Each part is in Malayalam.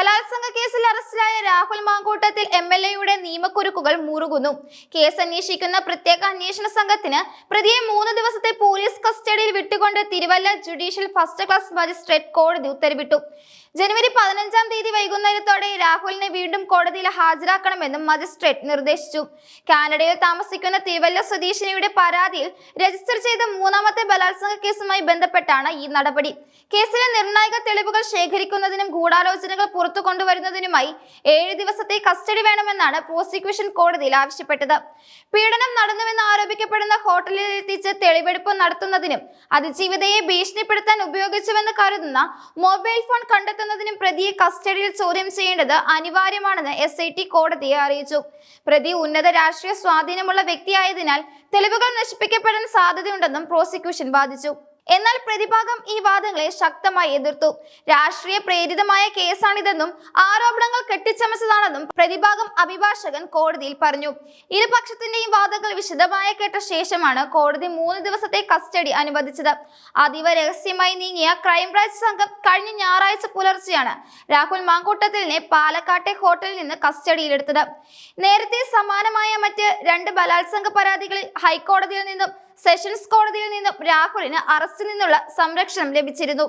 ബലാത്സംഗ കേസിൽ അറസ്റ്റിലായ രാഹുൽ മാങ്കൂട്ടത്തിൽ എം എൽ എയുടെ നിയമക്കുരുക്കുകൾ മുറുകുന്നു. കേസ് അന്വേഷിക്കുന്ന പ്രത്യേക അന്വേഷണ സംഘത്തിന് പ്രതിയെ മൂന്ന് ദിവസത്തെ പോലീസ് കസ്റ്റഡിയിൽ വിട്ടുകൊണ്ട് Thiruvalla judicial first class magistrate കോടതി ഉത്തരവിട്ടു. ജനുവരി പതിനഞ്ചാം തീയതി വൈകുന്നേരത്തോടെ രാഹുലിനെ വീണ്ടും കോടതിയിൽ ഹാജരാക്കണമെന്നും മജിസ്ട്രേറ്റ് നിർദ്ദേശിച്ചു. കാനഡയിൽ താമസിക്കുന്ന തിരുവല്ല സ്വദേശിനിയുടെ പരാതിയിൽ രജിസ്റ്റർ ചെയ്ത മൂന്നാമത്തെ ബലാത്സംഗ കേസുമായി ബന്ധപ്പെട്ടാണ് ഈ നടപടി. കേസിലെ നിർണായക തെളിവുകൾ ശേഖരിക്കുന്നതിനും ഗൂഢാലോചനകൾ പുറത്തു കൊണ്ടുവരുന്നതിനുമായി ഏഴ് ദിവസത്തെ കസ്റ്റഡി വേണമെന്നാണ് പ്രോസിക്യൂഷൻ കോടതിയിൽ ആവശ്യപ്പെട്ടത്. പീഡനം നടന്നുവെന്ന് ആരോപിക്കപ്പെടുന്ന ഹോട്ടലിൽ എത്തിച്ച് തെളിവെടുപ്പ് നടത്തുന്നതിനും അതിജീവിതയെ ഭീഷണിപ്പെടുത്താൻ ഉപയോഗിച്ചുവെന്ന് കരുതുന്ന മൊബൈൽ ഫോൺ കണ്ടെത്തുന്നതിനും പ്രതിയെ കസ്റ്റഡിയിൽ ചോദ്യം ചെയ്യേണ്ടത് അനിവാര്യമാണെന്ന് എസ് കോടതിയെ അറിയിച്ചു. പ്രതി ഉന്നത രാഷ്ട്രീയ സ്വാധീനമുള്ള വ്യക്തിയായതിനാൽ തെളിവുകൾ നശിപ്പിക്കപ്പെടാൻ സാധ്യതയുണ്ടെന്നും പ്രോസിക്യൂഷൻ വാദിച്ചു. എന്നാൽ പ്രതിഭാഗം ഈ വാദങ്ങളെ ശക്തമായി എതിർത്തു. രാഷ്ട്രീയ പ്രേരിതമായ കേസാണിതെന്നും ആരോപണങ്ങൾ കെട്ടിച്ചമച്ചതാണെന്നും പ്രതിഭാഗം അഭിഭാഷകൻ കോടതിയിൽ പറഞ്ഞു. ഇരുപക്ഷത്തിന്റെയും വാദങ്ങൾ വിശദമായി കേട്ട ശേഷമാണ് കോടതി മൂന്ന് ദിവസത്തെ കസ്റ്റഡി അനുവദിച്ചത്. അതീവ രഹസ്യമായി നീങ്ങിയ ക്രൈംബ്രാഞ്ച് സംഘം കഴിഞ്ഞ ഞായറാഴ്ച പുലർച്ചെയാണ് രാഹുൽ മാങ്കൂട്ടത്തിലിനെ പാലക്കാട്ടെ ഹോട്ടലിൽ നിന്ന് കസ്റ്റഡിയിലെടുത്തത്. നേരത്തെ സമാനമായ മറ്റ് രണ്ട് ബലാത്സംഗ പരാതികളിൽ ഹൈക്കോടതിയിൽ നിന്നും സെഷൻസ് കോടതിയിൽ നിന്നും രാഹുലിന് അറസ്റ്റിൽ നിന്നുള്ള സംരക്ഷണം ലഭിച്ചിരുന്നു.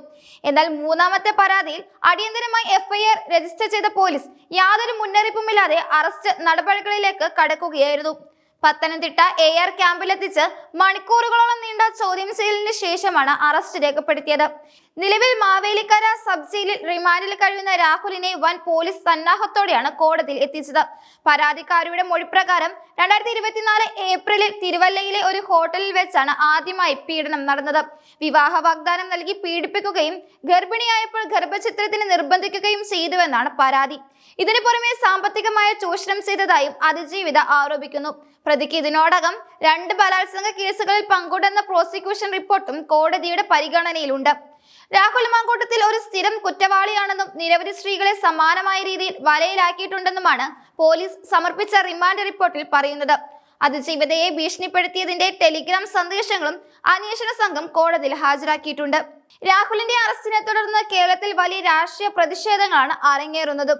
എന്നാൽ മൂന്നാമത്തെ പരാതിയിൽ അടിയന്തരമായി എഫ്ഐആർ രജിസ്റ്റർ ചെയ്ത പോലീസ് യാതൊരു മുന്നറിയിപ്പുമില്ലാതെ അറസ്റ്റ് നടപടികളിലേക്ക് കടക്കുകയായിരുന്നു. പത്തനംതിട്ട എ ആർ ക്യാമ്പിലെത്തിച്ച് മണിക്കൂറുകളോളം നീണ്ട ചോദ്യം ചെയ്യലിന് ശേഷമാണ് അറസ്റ്റ് രേഖപ്പെടുത്തിയത്. നിലവിൽ മാവേലിക്കര സബ് ജയിലിൽ റിമാൻഡിൽ കഴിയുന്ന രാഹുലിനെ വൻ പോലീസ് സന്നാഹത്തോടെയാണ് കോടതിയിൽ എത്തിച്ചത്. പരാതിക്കാരിയുടെ മൊഴിപ്രകാരം രണ്ടായിരത്തി ഇരുപത്തിനാല് ഏപ്രിലിൽ തിരുവല്ലയിലെ ഒരു ഹോട്ടലിൽ വെച്ചാണ് ആദ്യമായി പീഡനം നടന്നത്. വിവാഹ വാഗ്ദാനം നൽകി പീഡിപ്പിക്കുകയും ഗർഭിണിയായപ്പോൾ ഗർഭചിത്രത്തിന് നിർബന്ധിക്കുകയും ചെയ്തുവെന്നാണ് പരാതി. ഇതിനു പുറമെ സാമ്പത്തികമായ ചൂഷണം ചെയ്തതായും അതിജീവിത ആരോപിക്കുന്നു. പ്രതിക്ക് ഇതിനോടകം രണ്ട് ബലാത്സംഗ കേസുകളിൽ പങ്കുണ്ടെന്ന പ്രോസിക്യൂഷൻ റിപ്പോർട്ടും കോടതിയുടെ പരിഗണനയിലുണ്ട്. രാഹുൽ മാങ്കൂട്ടത്തിൽ ഒരു സ്ഥിരം കുറ്റവാളിയാണെന്നും നിരവധി സ്ത്രീകളെ സമാനമായ രീതിയിൽ വലയിലാക്കിയിട്ടുണ്ടെന്നുമാണ് പോലീസ് സമർപ്പിച്ച റിമാൻഡ് റിപ്പോർട്ടിൽ പറയുന്നത്. അതിജീവിതയെ ഭീഷണിപ്പെടുത്തിയതിന്റെ ടെലിഗ്രാം സന്ദേശങ്ങളും അന്വേഷണ സംഘം കോടതിയിൽ ഹാജരാക്കിയിട്ടുണ്ട്. രാഹുലിന്റെ അറസ്റ്റിനെ തുടർന്ന് കേരളത്തിൽ വലിയ രാഷ്ട്രീയ പ്രതിഷേധങ്ങളാണ് അരങ്ങേറുന്നത്.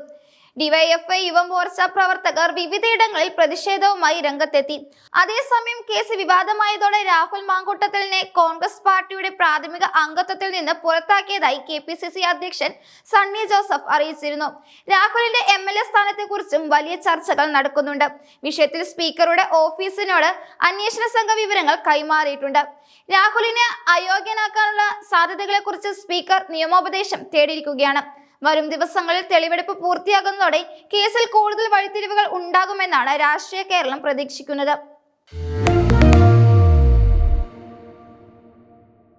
ഡിവൈഎഫ്ഐ യുവമോർച്ച പ്രവർത്തകർ വിവിധയിടങ്ങളിൽ പ്രതിഷേധവുമായി രംഗത്തെത്തി. അതേസമയം കേസ് വിവാദമായതോടെ രാഹുൽ മാങ്കൂട്ടത്തിലിനെ കോൺഗ്രസ് പാർട്ടിയുടെ പ്രാഥമിക അംഗത്വത്തിൽ നിന്ന് പുറത്താക്കിയതായി കെ പി സി സി അധ്യക്ഷൻ സണ്ണി ജോസഫ് അറിയിച്ചിരുന്നു. രാഹുലിന്റെ എം എൽ എ സ്ഥാനത്തെക്കുറിച്ചും വലിയ ചർച്ചകൾ നടക്കുന്നുണ്ട്. വിഷയത്തിൽ സ്പീക്കറുടെ ഓഫീസിനോട് അന്വേഷണ സംഘ വിവരങ്ങൾ കൈമാറിയിട്ടുണ്ട്. രാഹുലിനെ അയോഗ്യനാക്കാനുള്ള സാധ്യതകളെക്കുറിച്ച് സ്പീക്കർ നിയമോപദേശം തേടിയിരിക്കുകയാണ്. വരും ദിവസങ്ങളിൽ തെളിവെടുപ്പ് പൂർത്തിയാകുന്നതോടെ കേസിൽ കൂടുതൽ വഴിത്തിരിവുകൾ ഉണ്ടാകുമെന്നാണ് രാഷ്ട്രീയ കേരളം പ്രതീക്ഷിക്കുന്നത്.